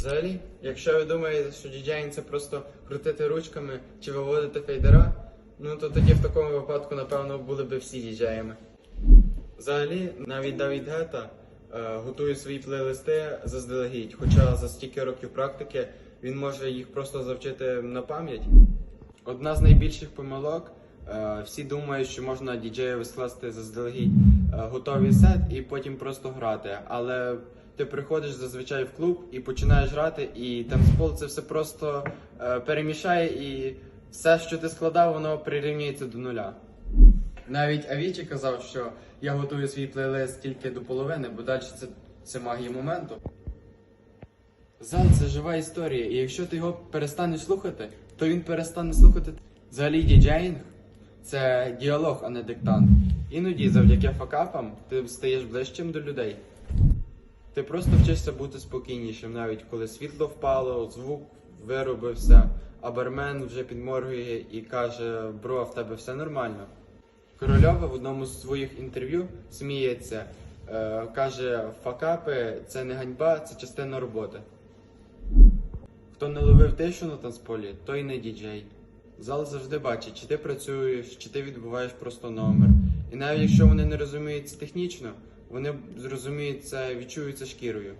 Взагалі, якщо ви думаєте, що діджеїнг це просто крутити ручками чи виводити фейдера, ну то тоді в такому випадку, напевно, були б всі діджеями. Взагалі, навіть Давід Гета е, готує свої плейлисти заздалегідь, хоча за стільки років практики він може їх просто завчити на пам'ять. Одна з найбільших помилок. е, Всі думають, що можна діджеєві скласти заздалегідь е, готовий сет і потім просто грати. Але ти приходиш зазвичай в клуб і починаєш грати, і танцпол це все просто е, перемішає, і все, що ти складав, воно прирівнюється до нуля. Навіть Авічі казав, що я готую свій плейлист тільки до половини, бо далі це, це магія моменту. Зал це жива історія, і якщо ти його перестанеш слухати, то він перестане слухати. Взагалі діджеїнг це діалог, а не диктант. Іноді завдяки факапам ти стаєш ближчим до людей. Ти просто вчишся бути спокійнішим, навіть коли світло впало, звук виробився, а бармен вже підморгує і каже: бро, в тебе все нормально. Корольова в одному з своїх інтерв'ю сміється, е, каже: факапи це не ганьба, це частина роботи. Хто не ловив тишу на танцполі, той не діджей. Зал завжди бачить, чи ти працюєш, чи ти відбуваєш просто номер. І навіть якщо вони не розуміють це технічно, вони зрозуміють це, відчують це шкірою.